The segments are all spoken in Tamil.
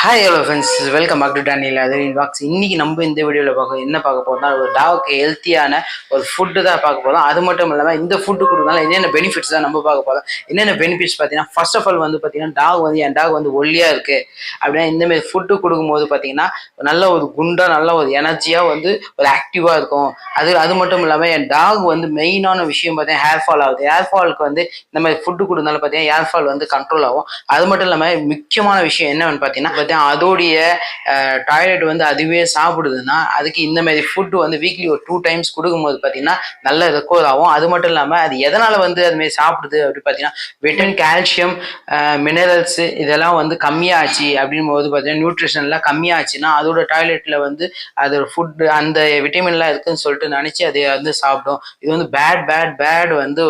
Hi hello friends welcome back to Daniel அது பாக்ஸ் இன்னைக்கு நம்ம இந்த வீடியோவில் பார்க்க என்ன பார்க்க போறோம்னா ஒரு டாவுக்கு ஹெல்த்தியான ஒரு ஃபுட்டு தான் பார்க்க போகிறோம் அது மட்டும் இல்லாமல் இந்த ஃபுட்டு கொடுக்கறதுனால என்னென்ன பெனிஃபிட்ஸ் தான் நம்ம பார்க்க போகிறோம் என்னென்ன பெனிஃபிட்ஸ் பார்த்தீங்கன்னா ஃபர்ஸ்ட் ஆஃப் ஆல் வந்து பார்த்தீங்கன்னா டாக் வந்து என் டாக் வந்து ஒல்லியாக இருக்கு. அப்படின்னா இந்தமாரி ஃபுட்டு கொடுக்கும்போது பார்த்தீங்கன்னா நல்ல ஒரு குண்டா நல்ல ஒரு எனர்ஜியாக வந்து ஒரு ஆக்டிவாக இருக்கும். அது அது மட்டும் இல்லாமல் என் டாக் வந்து மெயினான விஷயம் பார்த்தீங்கன்னா ஹேர் ஃபால் ஆகுது. ஹேர் ஃபாலுக்கு வந்து இந்த மாதிரி ஃபுட்டு கொடுத்தனால பார்த்தீங்கன்னா ஹேர் ஃபால் வந்து கண்ட்ரோல் ஆகும். அது மட்டும் இல்லாமல் முக்கியமான விஷயம் என்னன்னு பார்த்தீங்கன்னா பார்த்தீங்கன்னா அதோடைய டாய்லெட் வந்து அதுவே சாப்பிடுதுன்னா அதுக்கு இந்த மாதிரி ஃபுட்டு வந்து வீக்லி ஒரு டூ டைம்ஸ் கொடுக்கும்போது பார்த்தீங்கன்னா நல்ல ரெக்கவர் ஆகும். அது மட்டும் இல்லாமல் அது எதனால் வந்து அது மாதிரி சாப்பிடுது அப்படின்னு பார்த்தீங்கன்னா விட்டமின் கால்சியம் மினரல்ஸ் இதெல்லாம் வந்து கம்மியாச்சு அப்படின் போது பார்த்தீங்கன்னா நியூட்ரிஷன்லாம் கம்மியாச்சுன்னா அதோட டாய்லெட்டில் வந்து அதோட ஃபுட்டு அந்த விட்டமின்லாம் இருக்குதுன்னு சொல்லிட்டு நினச்சி அதை வந்து சாப்பிடும். இது வந்து பேட் பேட் பேட் வந்து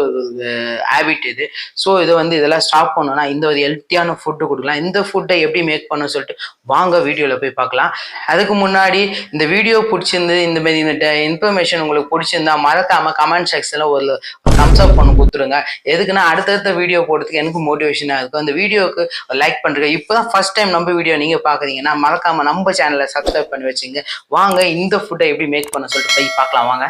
ஹேபிட் இது. ஸோ இதை வந்து இதெல்லாம் ஸ்டாப் பண்ணணும்னா இந்த ஒரு ஹெல்த்தியான ஃபுட்டு கொடுக்கலாம். இந்த ஃபுட்டை எப்படி மேக் பண்ணணும்னு சொல்லிட்டு வாங்க வீடியோவில் போய் பார்க்கலாம். அதுக்கு முன்னாடி இந்த வீடியோ பிடிச்சிருந்து இந்த மாதிரி இந்த இன்ஃபர்மேஷன் உங்களுக்கு பிடிச்சிருந்தா மறக்காம கமெண்ட் செக்ஷனில் ஒரு தம்ஸ் அப் பண்ணி கொடுத்துருங்க. எதுக்குன்னா அடுத்தடுத்த வீடியோ போடுறதுக்கு எனக்கு மோட்டிவேஷனாக இருக்கும். அந்த வீடியோவுக்கு லைக் பண்ணுறேன் இப்போ தான் ஃபர்ஸ்ட் டைம் நம்ம வீடியோ நீங்கள் பார்க்குறீங்கன்னா மறக்காம நம்ம சேனலை சப்ஸ்கிரைப் பண்ணி வச்சுங்க. வாங்க இந்த ஃபுட்டை எப்படி மேக் பண்ண சொல்லிட்டு போய் பார்க்கலாம். வாங்க.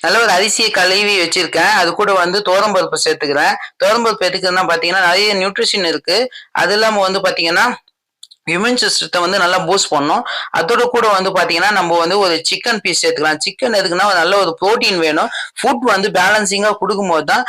நல்ல ஒரு அரிசியை கழுவி வச்சிருக்கேன். அது கூட வந்து தோரம்பருப்பு சேர்த்துக்கிறேன். தோரம்பருப்பு எடுத்துக்கிறதுனா பார்த்தீங்கன்னா நிறைய நியூட்ரிஷன் இருக்கு. அது இல்லாமல் வந்து பார்த்தீங்கன்னா இம்யூன் சிஸ்டத்தை வந்து நல்லா பூஸ்ட் பண்ணும். அதோட கூட வந்து பார்த்தீங்கன்னா நம்ம வந்து ஒரு சிக்கன் பீஸ் சேர்த்துக்கலாம் சிக்கன் எதுக்குன்னா நல்ல ஒரு ப்ரோட்டீன் வேணும். ஃபுட் வந்து பேலன்சிங்காக கொடுக்கும்போது தான்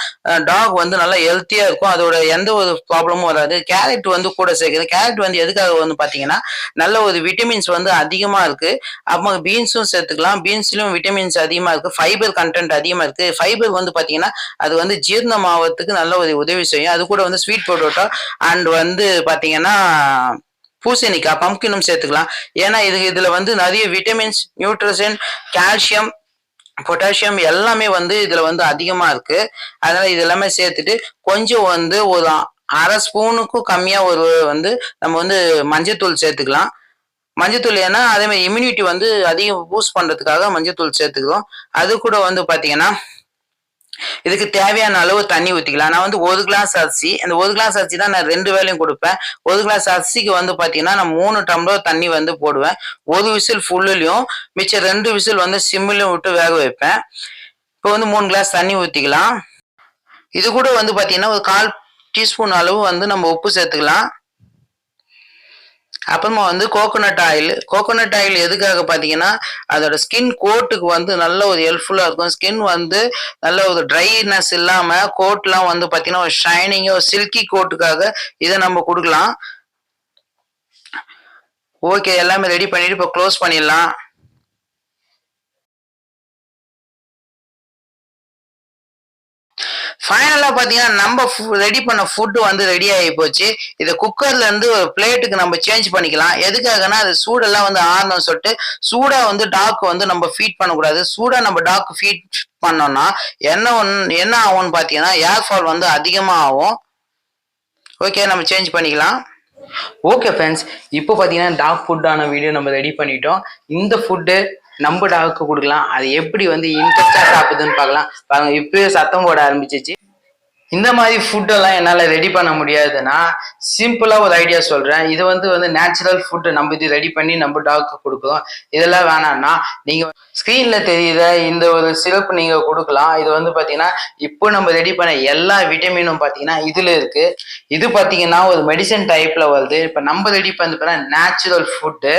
டாக் வந்து நல்லா ஹெல்த்தியாக இருக்கும். அதோட எந்த ஒரு ப்ராப்ளமும் வராது. கேரட் வந்து கூட சேர்க்குது. கேரட் வந்து எதுக்காக வந்து பார்த்தீங்கன்னா நல்ல ஒரு விட்டமின்ஸ் வந்து அதிகமாக இருக்குது அப்போ பீன்ஸும் சேர்த்துக்கலாம். பீன்ஸ்லையும் விட்டமின்ஸ் அதிகமாக இருக்குது ஃபைபர் கண்டென்ட் அதிகமாக இருக்குது ஃபைபர் வந்து பார்த்தீங்கன்னா அது வந்து ஜீரணமாவதுக்கு நல்ல ஒரு உதவி செய்யும். அது கூட வந்து ஸ்வீட் பொட்டோட்டோ அண்ட் வந்து பார்த்தீங்கன்னா பூசணிக்காய் பம்கினும் சேர்த்துக்கலாம். ஏன்னா இது இதுல வந்து நிறைய விட்டமின்ஸ் நியூட்ரிஷன் கால்சியம் பொட்டாசியம் எல்லாமே வந்து இதுல வந்து அதிகமா இருக்கு. அதனால இது எல்லாமே சேர்த்துட்டு கொஞ்சம் வந்து ஒரு அரை ஸ்பூனுக்கும் கம்மியா ஒரு வந்து நம்ம வந்து மஞ்சத்தூள் சேர்த்துக்கலாம். மஞ்சத்தூள் ஏன்னா அதே மாதிரி இம்யூனிட்டி வந்து அதிகம் பூஸ்ட் பண்றதுக்காக மஞ்சத்தூள் சேர்த்துக்கிறோம். அது கூட வந்து பாத்தீங்கன்னா இதுக்கு தேவையான அளவு தண்ணி ஊற்றிக்கலாம் நான் வந்து ஒரு கிளாஸ் அரிசி அந்த ஒரு கிளாஸ் அரிசி தான் நான் ரெண்டு வேலையும் கொடுப்பேன். ஒரு கிளாஸ் அரிசிக்கு வந்து பார்த்தீங்கன்னா நான் மூணு டம்ளர் தண்ணி வந்து போடுவேன். ஒரு விசில் ஃபுல்லுலையும் மிச்சம் ரெண்டு விசில் வந்து சிம்மிலையும் விட்டு வேக வைப்பேன். இப்போ வந்து மூணு கிளாஸ் தண்ணி ஊற்றிக்கலாம் இது கூட வந்து பார்த்தீங்கன்னா ஒரு கால் டீஸ்பூன் அளவு வந்து நம்ம உப்பு சேர்த்துக்கலாம். அப்புறமா வந்து கோகோனட் ஆயில் கோகோனட் ஆயில் எதுக்காக பார்த்தீங்கன்னா அதோட ஸ்கின் கோட்டுக்கு வந்து நல்ல ஒரு ஹெல்ப்ஃபுல்லாக இருக்கும். ஸ்கின் வந்து நல்ல ஒரு ட்ரைனஸ் இல்லாமல் கோட்லாம் வந்து பார்த்தீங்கன்னா ஒரு ஷைனிங்காக ஒரு சில்கி கோட்டுக்காக இதை நம்ம கொடுக்கலாம். ஓகே எல்லாமே ரெடி பண்ணிட்டு இப்போ க்ளோஸ் பண்ணிடலாம். ஃபைனலாக பார்த்தீங்கன்னா நம்ம ரெடி பண்ண ஃபுட்டு வந்து ரெடி ஆகி போச்சு. இதை குக்கர்லேருந்து ஒரு பிளேட்டுக்கு நம்ம சேஞ்ச் பண்ணிக்கலாம். எதுக்காகனா அது சூடெல்லாம் வந்து ஆறணும்னு சொல்லிட்டு சூடாக வந்து டாக் வந்து நம்ம ஃபீட் பண்ணக்கூடாது. சூடாக நம்ம டாக் ஃபீட் பண்ணோம்னா என்ன ஒன்று என்ன ஆகும்னு பார்த்தீங்கன்னா ஏர் ஃபால் வந்து அதிகமாக ஆகும் ஓகே நம்ம சேஞ்ச் பண்ணிக்கலாம். ஓகே ஃப்ரெண்ட்ஸ் இப்போ பார்த்தீங்கன்னா டாக் ஃபுட்டான வீடியோ நம்ம ரெடி பண்ணிட்டோம். இந்த ஃபுட்டு நம்ம டாக்கு கொடுக்கலாம். அது எப்படி வந்து இன்ட்ரெஸ்டாக சாப்பிடுதுன்னு பார்க்கலாம். பாருங்க இப்பயே சத்தம் போட ஆரம்பிச்சிச்சு. இந்த மாதிரி ஃபுட்டெல்லாம் என்னால் ரெடி பண்ண முடியாதுன்னா சிம்பிளாக ஒரு ஐடியா சொல்கிறேன் இது வந்து வந்து நேச்சுரல் ஃபுட்டு நம்ம இது ரெடி பண்ணி நம்ம டாக்கு கொடுக்குறோம் இதெல்லாம் வேணாம்னா நீங்கள் ஸ்க்ரீனில் தெரியுற இந்த ஒரு சிறப்பு நீங்கள் கொடுக்கலாம். இது வந்து பார்த்தீங்கன்னா இப்போ நம்ம ரெடி பண்ண எல்லா விட்டமினும் பார்த்தீங்கன்னா இதில் இருக்குது இது பார்த்தீங்கன்னா ஒரு மெடிசன் டைப்பில் வருது. இப்போ நம்ம ரெடி பண்ண நேச்சுரல் ஃபுட்டு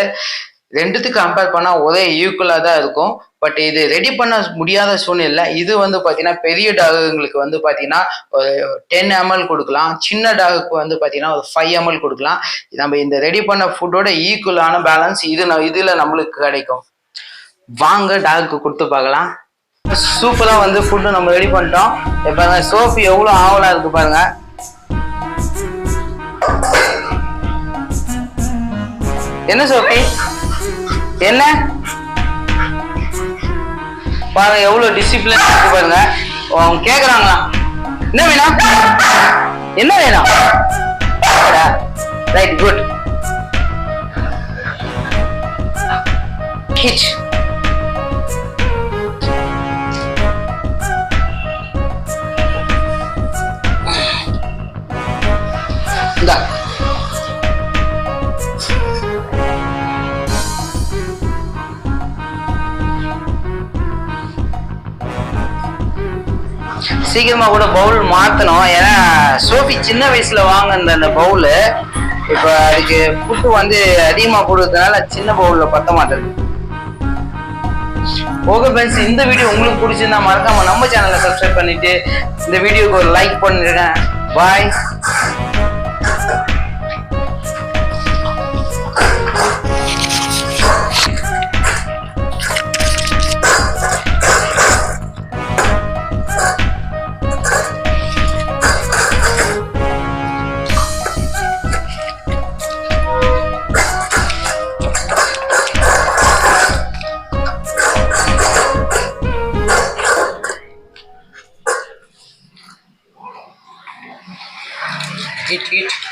ரெண்டுத்துக்கு கம்பேர் பண்ணால் ஒரே ஈக்குவலாக தான் இருக்கும். பட் இது ரெடி பண்ண முடியாத சூழ்நிலை இது வந்து பார்த்தீங்கன்னா பெரிய டாகுங்களுக்கு வந்து பார்த்தீங்கன்னா ஒரு டென் எம்எல் கொடுக்கலாம். சின்ன டாகுக்கு வந்து பார்த்தீங்கன்னா ஒரு ஃபைவ் எம்எல் கொடுக்கலாம். நம்ம இந்த ரெடி பண்ண ஃபுட்டோட ஈக்குவலான பேலன்ஸ் இது நம்ம இதில் நம்மளுக்கு கிடைக்கும். வாங்க டாகுக்கு கொடுத்து பார்க்கலாம். சூப்பராக வந்து ஃபுட்டு நம்ம ரெடி பண்ணிட்டோம். இப்போ சோப்பு எவ்வளோ ஆவலாக இருக்கு பாருங்கள் என்ன சோஃபி என்ன? பாருங்க எவ்வளவு டிசிப்ளின் இருக்கு பாருங்க. அவங்க கேக்குறாங்களா? என்ன வேணும்? என்ன வேணும்? ரைட் குட் கிச் சீக்கிரமா கூட பவுல் மாத்தணும். ஏன்னா சோஃபி சின்ன வயசுல வாங்கின அந்த பவுலு இப்ப அதுக்கு புட்டு வந்து அதிகமா போடுறதுனால சின்ன பவுல்ல பத்த மாட்டேங்குது. ஓகே ஃப்ரெண்ட்ஸ் இந்த வீடியோ உங்களுக்கு பிடிச்சிருந்தா மறக்காம நம்ம சேனலை சப்ஸ்கிரைப் பண்ணிட்டு இந்த வீடியோக்கு ஒரு லைக் பண்ணிருங்க பாய் hit it